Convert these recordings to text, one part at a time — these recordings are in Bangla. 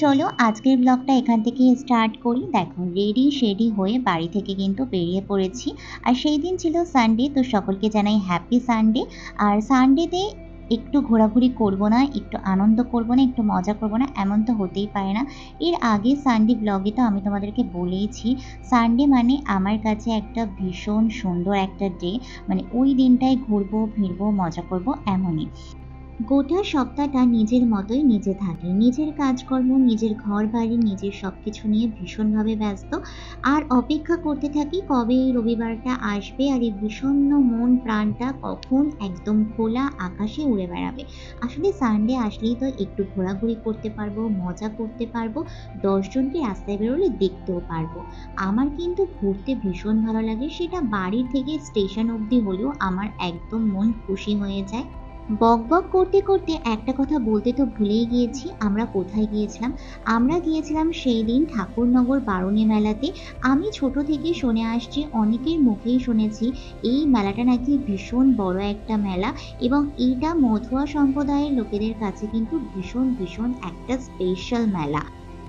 চলো আজকের ব্লগটা এখান থেকে স্টার্ট করি। দেখো, রেডি শেডি হয়ে বাড়ি থেকে কিন্তু বেরিয়ে পড়েছি। আর সেই দিন ছিল সানডে তো সকলকে জানাই হ্যাপি সানডে আর সানডেতে একটু ঘোরাঘুরি করব না, একটু আনন্দ করব না, একটু মজা করব না, এমন তো হতেই পারে না। এর আগে সানডে ব্লগে তো আমি তোমাদেরকে বলেইছি সানডে মানে আমার কাছে একটা ভীষণ সুন্দর একটা ডে মানে ওই দিনটায় ঘুরবো, ফিরবো, মজা করব, এমনই। গোটা সপ্তাহটা নিজের মতোই নিজে থাকে। নিজের কাজকর্ম, নিজের ঘর বাড়ি নিজের সব কিছু নিয়ে ভীষণভাবে ব্যস্ত। আর অপেক্ষা করতে থাকি কবে এই রবিবারটা আসবে আর এই বিষণ্ণ মন প্রাণটা কখন একদম খোলা আকাশে উড়ে বেড়াবে। আসলে সানডে আসলেই তো একটু ঘোরাঘুরি করতে পারব, মজা করতে পারব, দশজনকে রাস্তায় বেরোলে দেখতেও পারব। আমার কিন্তু ঘুরতে ভীষণ ভালো লাগে, সেটা বাড়ি থেকে স্টেশন অবধি হলেও আমার একদম মন খুশি হয়ে যায়। বক বক করতে করতে একটা কথা বলতে তো ভুলেই গিয়েছি, আমরা কোথায় গিয়েছিলাম? আমরা গিয়েছিলাম সেই দিন ঠাকুরনগর বারুণী মেলাতে। আমি ছোট থেকে শুনে আসছি, অনেকের মুখেই শুনেছি, এই মেলাটা নাকি ভীষণ বড় একটা মেলা এবং এইটা মধুয়া সম্প্রদায়ের লোকেদের কাছে কিন্তু ভীষণ ভীষণ একটা স্পেশাল মেলা।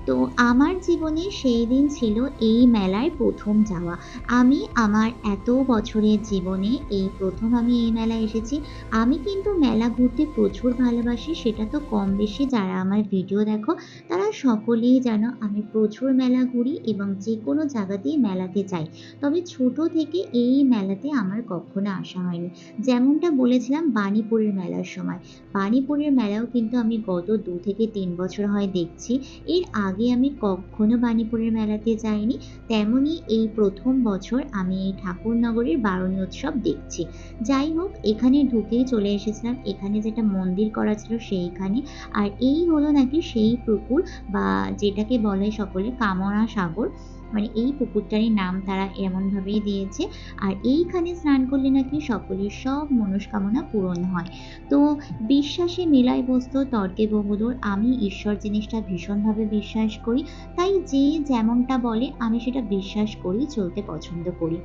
তো আমার জীবনে সেই দিন ছিল এই মেলায় প্রথম যাওয়া। আমি আমার এত বছরের জীবনে এই প্রথম আমি এই মেলায় এসেছি। আমি কিন্তু মেলা ঘুরতে প্রচুর ভালোবাসি, সেটা তো কম বেশি যারা আমার ভিডিও দেখো, তারা সকলেই জানো আমি প্রচুর মেলা ঘুরি এবং যে কোনো জায়গাতেই মেলাতে যাই। তবে ছোট থেকে এই মেলাতে আমার কখনো আসা হয়নি। যেমনটা বলেছিলাম, বাণীপুরের মেলার সময়। বাণীপুরের মেলাও কিন্তু আমি গত দু থেকে তিন বছর হয় দেখছি। এর আগে আমি কখনো বাণীপুরের মেলাতে যাইনি। তেমনই এই প্রথম বছর আমি এই ঠাকুরনগরের বারণী উৎসব দেখছি। যাই হোক, এখানে ঢুকেই চলে এসেছিলাম। এখানে যেটা মন্দির করা ছিল সেইখানে। আর এই হলো নাকি সেই পুকুর বা যেটাকে বলে সকলে কামনা সাগর মানে এই পুকুরটারই নাম তারা এমনভাবেই দিয়েছে। আর এইখানে স্নান করলে নাকি সকলের সব মনস্কামনা পূরণ হয়। তো বিশ্বাসে মেলায় বস্তু তর্কে বহুদূর আমি ঈশ্বর জিনিসটা ভীষণভাবে বিশ্বাস করি। তাই যে যেমনটা বলে, আমি সেটা বিশ্বাস করি চলতে পছন্দ করি।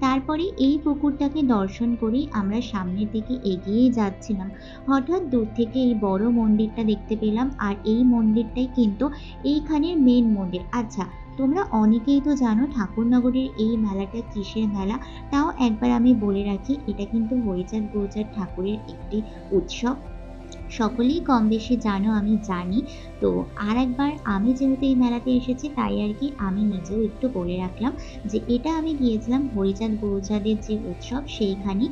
তারপরে এই পুকুরটাকে দর্শন করেই আমরা সামনের দিকে এগিয়ে যাচ্ছিলাম। হঠাৎ দূর থেকে এই বড় মন্দিরটা দেখতে পেলাম, আর এই মন্দিরটাই কিন্তু এইখানের মেন মন্দির। আচ্ছা তোমরা অনেকেই তো জানো ঠাকুরনগরের এই মেলাটা কিসের মেলা? তাও একবার আমি বলে রাখি, এটা কিন্তু হরিচাঁদ গুরুচাঁদ ঠাকুরের একটি উৎসব। সকলেই কম বেশি জানো, আমি জানি। তো আর একবার আমি যেহেতু এই মেলাতে এসেছি, তাই আর কি আমি নিজেও একটু বলে রাখলাম যে এটা আমি গিয়েছিলাম হরিচাঁদ গুরুচাঁদের যে উৎসব সেইখানে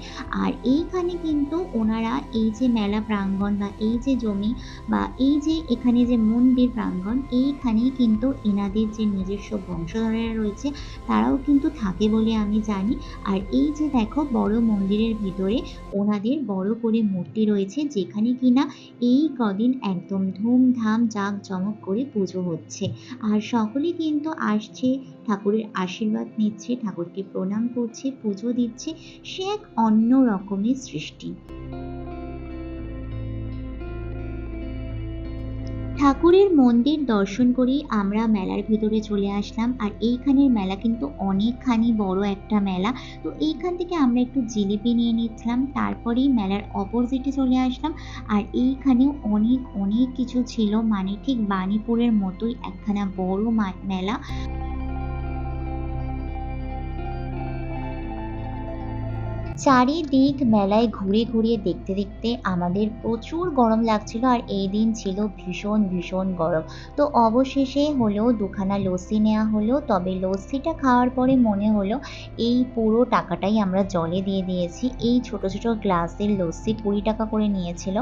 আর এইখানে কিন্তু ওনারা এই যে মেলা প্রাঙ্গণ বা এই যে জমি বা এই যে এখানে যে মন্দির প্রাঙ্গণ, এইখানেই কিন্তু এনাদের যে নিজস্ব বংশধরেরা রয়েছে, তারাও কিন্তু থাকে বলে আমি জানি। আর এই যে দেখো বড় মন্দিরের ভিতরে ওনাদের বড় করে মূর্তি রয়েছে, যেখানে কিনা এই কদিন একদম ধুমধাম জাক জমক করে পুজো হচ্ছে। আর সকলে কিন্তু আসছে, ঠাকুরের আশীর্বাদ নিচ্ছে, ঠাকুরকে প্রণাম করছে, পুজো দিচ্ছে। সে এক অন্য রকমের সৃষ্টি। ঠাকুরের মন্দির দর্শন করেই আমরা মেলার ভিতরে চলে আসলাম। আর এইখানের মেলা কিন্তু অনেকখানি বড় একটা মেলা। তো এইখান থেকে আমরা একটু জিলিপি নিয়ে নিচ্ছিলাম। তারপরেই মেলার অপোজিটে চলে আসলাম। আর এইখানেও অনেক অনেক কিছু ছিল। মানে ঠিক বাণীপুরের মতোই একখানা বড় মেলা। চারিদিক মেলায় ঘুরে ঘুরে দেখতে দেখতে আমাদের প্রচুর গরম লাগছিল আর এই দিন ছিল ভীষণ ভীষণ গরম। তো অবশেষে হলেও দুখানা লস্যি নেওয়া হলো, তবে লস্যিটা খাওয়ার পরে মনে হলো এই পুরো টাকাটাই আমরা জলে দিয়ে দিয়েছি। এই ছোট ছোট গ্লাসের লস্যি কুড়ি টাকা করে নিয়েছিল।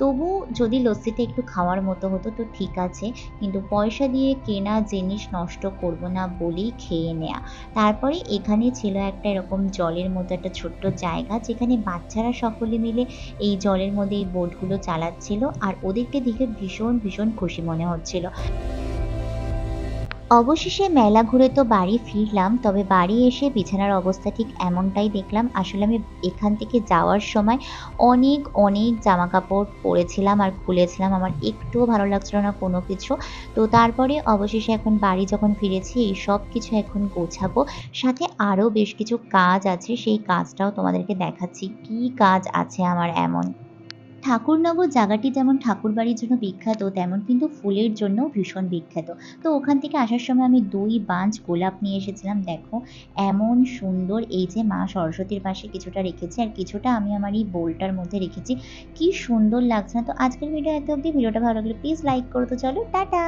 তবু যদি লস্যিটা একটু খাওয়ার মতো হতো তো ঠিক আছে, কিন্তু পয়সা দিয়ে কেনা জিনিস নষ্ট করব না বলেই খেয়ে নেয়া। তারপরে এখানে ছিল একটা এরকম জলের মতো একটা ছোট্ট জায়গা যেখানে বাচ্চারা সকলে মিলে এই জলের মধ্যে এই বোটগুলো চালাচ্ছিল আর ওদেরকে দেখে ভীষণ ভীষণ খুশি মনে হচ্ছিল। অবশেষে মেলা ঘুরে তো বাড়ি ফিরলাম, তবে বাড়ি এসে বিছানার অবস্থা ঠিক এমনটাই দেখলাম। আসলে আমি এখান থেকে যাওয়ার সময় অনেক অনেক জামা কাপড় পরেছিলাম আর খুলেছিলাম। আমার একটুও ভালো লাগছিল না কোনো কিছু। তো তারপরে অবশেষে এখন বাড়ি যখন ফিরেছি, এই সব কিছু এখন গোছাবো। সাথে আরও বেশ কিছু কাজ আছে, সেই কাজটাও তোমাদেরকে দেখাচ্ছি। কি কাজ আছে আমার এমন ঠাকুরনগর জায়গাটি যেমন ঠাকুর বাড়ির জন্য বিখ্যাত, তেমন কিন্তু ফুলের জন্যও ভীষণ বিখ্যাত। তো ওখান থেকে আসার সময় আমি দুই বাঞ্চ গোলাপ নিয়ে এসেছিলাম, দেখো। এমন সুন্দর এই যে মা সরস্বতীর পাশে কিছুটা রেখেছি আর কিছুটা আমি আমার এই বোলটার মধ্যে রেখেছি। কি সুন্দর লাগছে না তো আজকের ভিডিও এত অবধি। ভিডিওটা ভালো লাগলে প্লিজ লাইক করো তো চলো, টাটা!